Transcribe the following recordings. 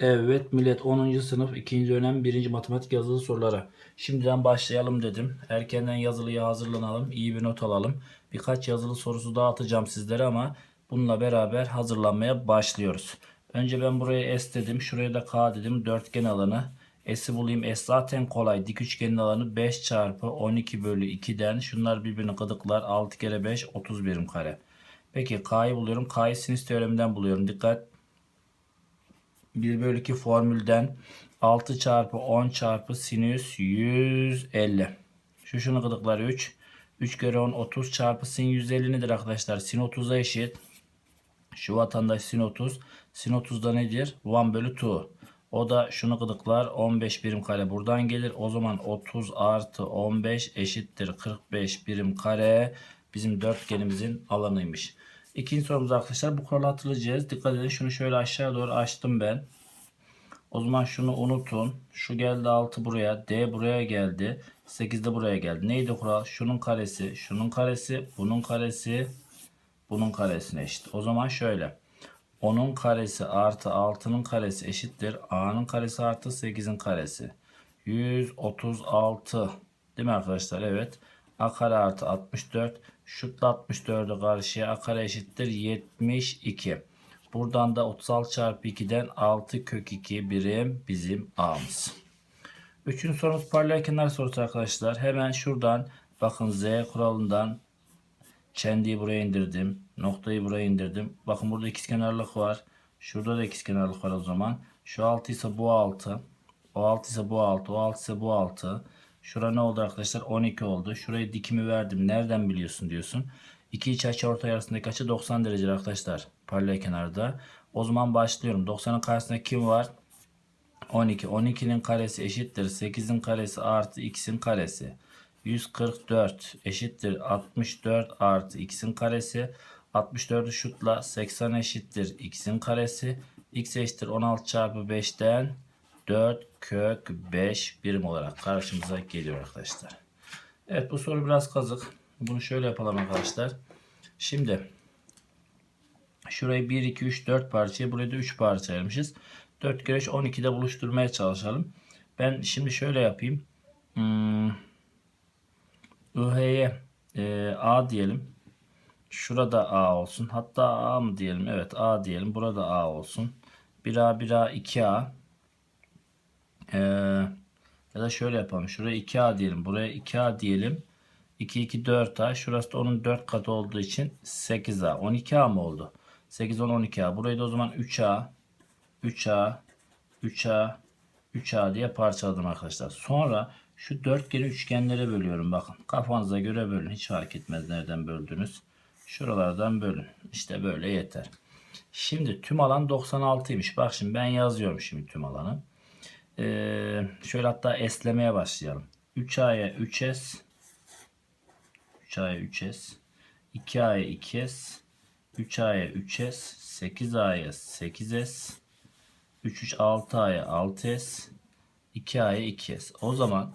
Evet millet 10. sınıf 2. dönem 1. matematik yazılı soruları. Şimdiden başlayalım dedim. Erkenden yazılıya hazırlanalım. iyi bir not alalım. Birkaç yazılı sorusu daha atacağım sizlere ama bununla beraber hazırlanmaya başlıyoruz. Önce ben buraya S dedim. Şuraya da K dedim. Dörtgen alanı. S'i bulayım. S zaten kolay. Dik üçgenin alanı 5 çarpı 12 bölü 2'den. Şunlar birbirini gıdıklar. 6 kere 5 30 birim kare. Peki K'yı buluyorum. K'yı sinüs teoreminden buluyorum. Dikkat. 1 bölü 2 formülden 6 çarpı 10 çarpı sinüs 150. Şu şunu gıdıklar 3. 3 kere 10 30 çarpı sin 150 nedir arkadaşlar? Sin 30'a eşit. Şu vatandaş sin 30. Sin 30 da nedir? 1 bölü 2. O da şunu gıdıklar 15 birim kare buradan gelir. O zaman 30 artı 15 eşittir 45 birim kare bizim dörtgenimizin alanıymış. İkinci sorumuz arkadaşlar bu kuralı hatırlayacağız. Dikkat edin şunu şöyle aşağı doğru açtım ben. O zaman şunu unutun. Şu geldi 6 buraya. D buraya geldi. 8 de buraya geldi. Neydi kural? Şunun karesi, şunun karesi, bunun karesi, bunun karesine eşit. O zaman şöyle. 10'un karesi artı 6'nın karesi eşittir. A'nın karesi artı 8'in karesi. 136. Değil mi arkadaşlar? Evet. A kare artı 64. Şutla 64'ü karşıya. A eşittir 72. Buradan da 36 çarpı 2'den 6 kök 2 birim bizim A'mız. Üçüncü sorumuz paralel kenar sorusu arkadaşlar. Hemen şuradan bakın Z kuralından çendiği buraya indirdim. Noktayı buraya indirdim. Bakın burada ikizkenarlık var. Şurada da ikizkenarlık var o zaman. Şu 6 ise bu 6. O 6 ise bu 6. O 6 ise bu 6. Şura ne oldu arkadaşlar? 12 oldu. Şuraya dikimi verdim. Nereden biliyorsun diyorsun. İki iç açı ortay arasındaki açı 90 derece arkadaşlar. Paralel kenarda. O zaman başlıyorum. 90'ın karşısında kim var? 12. 12'nin karesi eşittir. 8'in karesi artı x'in karesi. 144 eşittir 64 artı x'in karesi. 64'ü şutla 80 eşittir x'in karesi. x eşittir 16 çarpı 5'ten 4 kök 5 birim olarak karşımıza geliyor arkadaşlar. Evet bu soru biraz kazık. Bunu şöyle yapalım arkadaşlar. Şimdi şurayı 1, 2, 3, 4 parçaya buraya da 3 parça ayırmışız. 4 kere 3 12'de buluşturmaya çalışalım. Ben şimdi şöyle yapayım. Hmm, e, A diyelim. Şurada A olsun. Hatta A mı diyelim? Evet A diyelim. Burada A olsun. 1A, 1A, 2A. Ee, ya da şöyle yapalım. Şuraya 2A diyelim. Buraya 2A diyelim. 2, 2, 4A. Şurası da onun 4 katı olduğu için 8A. 12A mı oldu? 8, 10, 12A. Burayı da o zaman 3A, 3A, 3A, 3A diye parçaladım arkadaşlar. Sonra şu dörtgeni üçgenlere bölüyorum. Bakın kafanıza göre bölün. Hiç fark etmez nereden böldünüz. Şuralardan bölün. İşte böyle yeter. Şimdi tüm alan 96'ymış. Bak şimdi ben yazıyorum şimdi tüm alanı. Ee, şöyle hatta eslemeye başlayalım. 3A'ya 3S 3A'ya 3S 2A'ya 2S 3A'ya 3S 8A'ya 8S 3 3 6A'ya 6S 2A'ya 2S. O zaman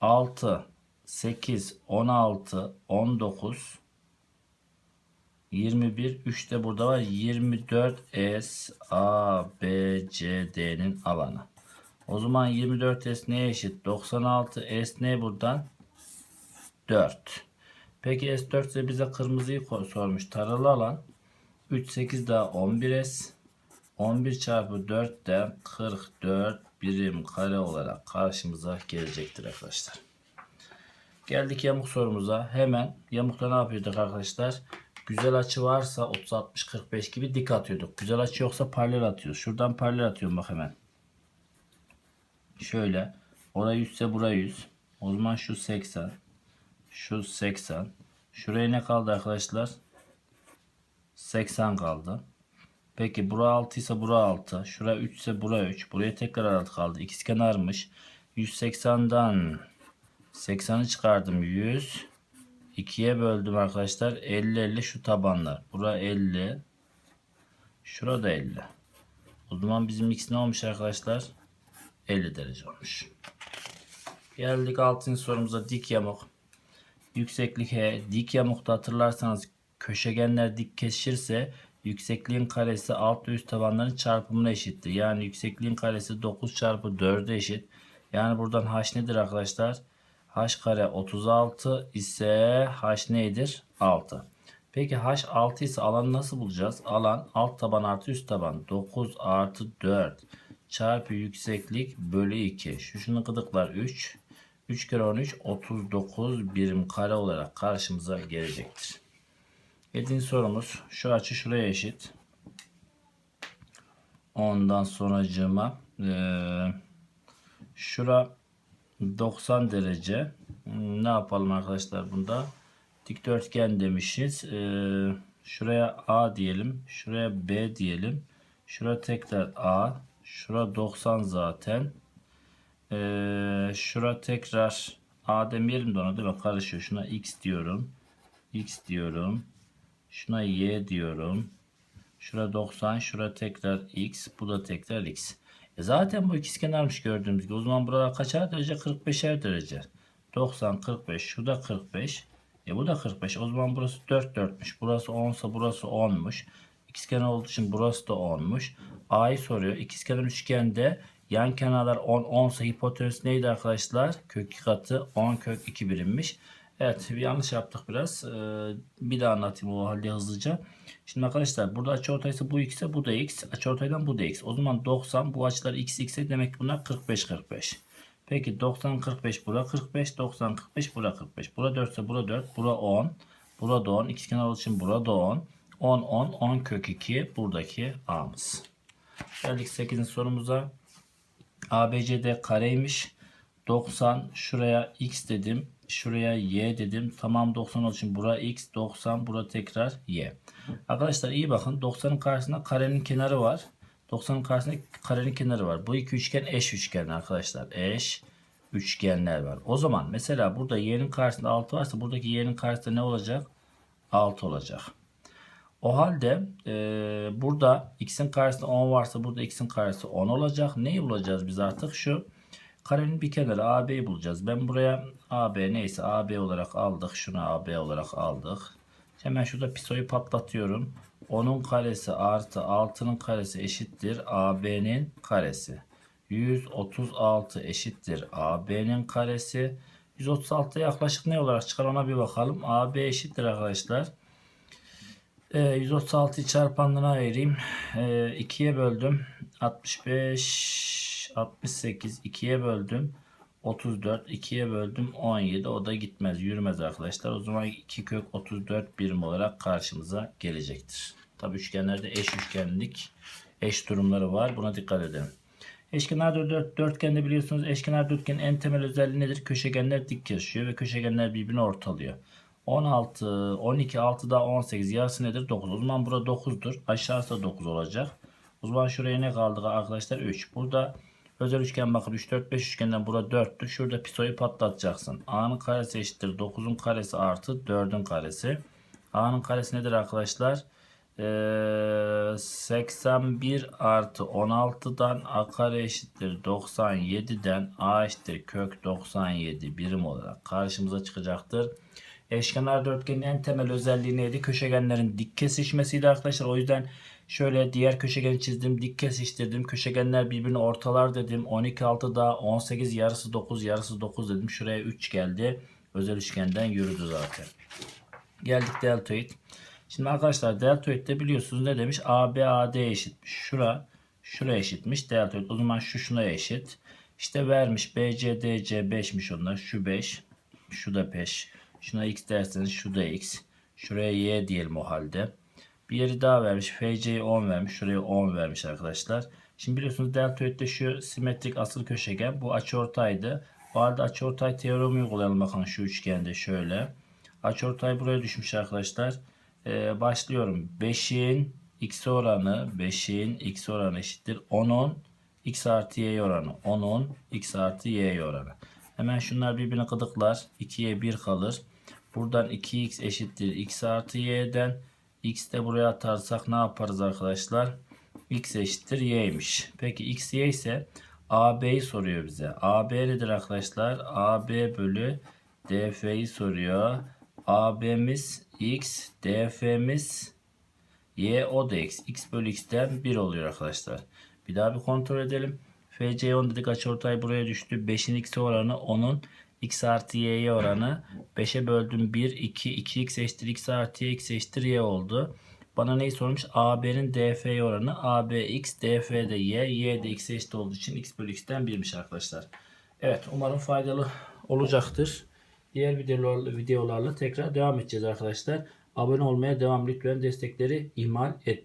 6 8 16 19 21 3 de burada var. 24 S A B C D'nin alanı. O zaman 24 S neye eşit? 96 S ne buradan? 4. Peki S4 ise bize kırmızıyı sormuş. Taralı alan 3 8 daha 11 S 11 çarpı 4 de 44 birim kare olarak karşımıza gelecektir arkadaşlar. Geldik yamuk sorumuza. Hemen yamukta ne yapıyorduk arkadaşlar? Güzel açı varsa 30 60 45 gibi dik atıyorduk. Güzel açı yoksa paralel atıyoruz. Şuradan paralel atıyorum bak hemen. Şöyle. Oraya 100 ise buraya 100. O zaman şu 80. Şu 80. Şuraya ne kaldı arkadaşlar? 80 kaldı. Peki bura 6 ise bura 6. Şura 3 ise bura 3. Buraya tekrar 6 kaldı. İkizkenarmış. 180'den 80'i çıkardım 100. 2'ye böldüm arkadaşlar. 50 50 şu tabanlar. Bura 50. Şurada 50. O zaman bizim x ne olmuş arkadaşlar? 50 derece olmuş. Geldik 6. sorumuza dik yamuk. Yükseklik H. Dik yamukta hatırlarsanız köşegenler dik kesişirse yüksekliğin karesi alt ve üst tabanların çarpımına eşittir. Yani yüksekliğin karesi 9 çarpı 4'e eşit. Yani buradan h nedir arkadaşlar? h kare 36 ise h nedir? 6. Peki h 6 ise alanı nasıl bulacağız? Alan alt taban artı üst taban 9 artı 4 çarpı yükseklik bölü 2. Şu şunu gıdıklar 3. 3 kere 13 39 birim kare olarak karşımıza gelecektir. 7. sorumuz şu açı şuraya eşit. Ondan sonracığıma eee şura 90 derece. Ne yapalım arkadaşlar bunda? Dikdörtgen demişiz. Eee, şuraya A diyelim. Şuraya B diyelim. Şura tekrar A. Şura 90 zaten. Eee şura tekrar A demeyelim de ona değil mi? Karışıyor. Şuna X diyorum. X diyorum. Şuna Y diyorum. Şura 90. Şura tekrar X. Bu da tekrar X. E zaten bu ikizkenarmış gördüğümüz gibi. O zaman burada kaçar derece? 45'er derece. 90, 45. Şu da 45. E bu da 45. O zaman burası 4 4'müş. Burası 10 ise burası 10'muş. İkizkenar olduğu için burası da 10'muş. A'yı soruyor. İkizkenar üçgende yan kenarlar 10 10 ise hipotenüs neydi arkadaşlar? Kök 2 katı 10 kök 2 birimmiş. Evet bir yanlış yaptık biraz. Ee, bir daha anlatayım o halde hızlıca. Şimdi arkadaşlar burada açıortaysa bu x ise bu da x. Açıortaydan bu da x. O zaman 90 bu açılar x x'e demek ki bunlar 45 45. Peki 90 45 bura 45 90 45 bura 45. Bura 4 ise bura 4 bura 10. Bura da 10. İkizkenar olduğu için bura da 10. 10 10 10 kök 2 buradaki a'mız. Geldik 8. sorumuza. ABCD kareymiş. 90 şuraya x dedim. Şuraya y dedim. Tamam 90 olduğu için bura x 90 bura tekrar y. Arkadaşlar iyi bakın 90'ın karşısında karenin kenarı var. 90'ın karşısında karenin kenarı var. Bu iki üçgen eş üçgen arkadaşlar. Eş üçgenler var. O zaman mesela burada y'nin karşısında 6 varsa buradaki y'nin karşısında ne olacak? 6 olacak. O halde e, burada x'in karşısında 10 varsa burada x'in karşısı 10 olacak. Neyi bulacağız biz artık? Şu karenin bir kenarı AB'yi bulacağız. Ben buraya AB neyse AB olarak aldık. Şunu AB olarak aldık. Hemen şurada pisoyu patlatıyorum. 10'un karesi artı 6'nın karesi eşittir AB'nin karesi. 136 eşittir AB'nin karesi. 136 yaklaşık ne olarak çıkar ona bir bakalım. AB eşittir arkadaşlar. Ee, 136'yı çarpanlarına ayırayım. Ee, 2'ye böldüm. 65, 68, 2'ye böldüm. 34, 2'ye böldüm. 17. O da gitmez, yürümez arkadaşlar. O zaman 2 kök 34 birim olarak karşımıza gelecektir. Tabi üçgenlerde eş üçgenlik, eş durumları var. Buna dikkat edelim. Eşkenar dört, dörtgende biliyorsunuz eşkenar dörtgenin en temel özelliği nedir? Köşegenler dik kesişiyor ve köşegenler birbirini ortalıyor. 16, 12, 6 daha 18 yarısı nedir? 9. O zaman burada 9'dur. Aşağısı da 9 olacak. O zaman şuraya ne kaldı arkadaşlar? 3. Burada özel üçgen bakın 3, 4, 5 üçgenden burada 4'tü. Şurada pisoyu patlatacaksın. A'nın karesi eşittir. 9'un karesi artı 4'ün karesi. A'nın karesi nedir arkadaşlar? Ee, 81 artı 16'dan A kare eşittir 97'den A eşittir kök 97 birim olarak karşımıza çıkacaktır. Eşkenar dörtgenin en temel özelliği neydi? Köşegenlerin dik kesişmesiydi arkadaşlar. O yüzden şöyle diğer köşegeni çizdim. Dik kesiştirdim. Köşegenler birbirini ortalar dedim. 12 6 daha 18 yarısı 9 yarısı 9 dedim. Şuraya 3 geldi. Özel üçgenden yürüdü zaten. Geldik deltoid. Şimdi arkadaşlar deltoidde biliyorsunuz ne demiş? AB AD eşitmiş. Şura şuraya eşitmiş. Deltoid o zaman şu şuna eşit. İşte vermiş BC DC 5'miş onlar. Şu 5. Şu da 5. Şuna x derseniz şu da x. Şuraya y diyelim o halde. Bir yeri daha vermiş. FC'ye 10 vermiş. Şuraya 10 vermiş arkadaşlar. Şimdi biliyorsunuz deltoidde şu simetrik asıl köşegen. Bu açıortaydı. Bu arada açıortay teoremi uygulayalım bakın şu üçgende şöyle. Açıortay buraya düşmüş arkadaşlar. Ee, başlıyorum. 5'in x oranı 5'in x oranı eşittir. 10'un x artı y oranı. 10'un x artı y oranı. Hemen şunlar birbirine gıdıklar. 2'ye 1 kalır. Buradan 2x eşittir x artı y'den. x de buraya atarsak ne yaparız arkadaşlar? x eşittir y'ymiş. Peki x y ise AB'yi soruyor bize. AB nedir arkadaşlar? AB bölü DF'yi soruyor. AB'miz x, DF'miz Y o da x. x bölü x'ten 1 oluyor arkadaşlar. Bir daha bir kontrol edelim. FC 10 dedik açıortay buraya düştü. 5'in x'e oranı 10'un x artı y'ye oranı 5'e böldüm 1 2 2x eşittir x artı y x eşittir y oldu. Bana neyi sormuş? AB'nin DF'ye oranı AB x DF'de y y de x eşit olduğu için x bölü x'ten 1'miş arkadaşlar. Evet umarım faydalı olacaktır. Diğer videolarla, videolarla tekrar devam edeceğiz arkadaşlar. Abone olmaya devam lütfen destekleri ihmal etmeyin.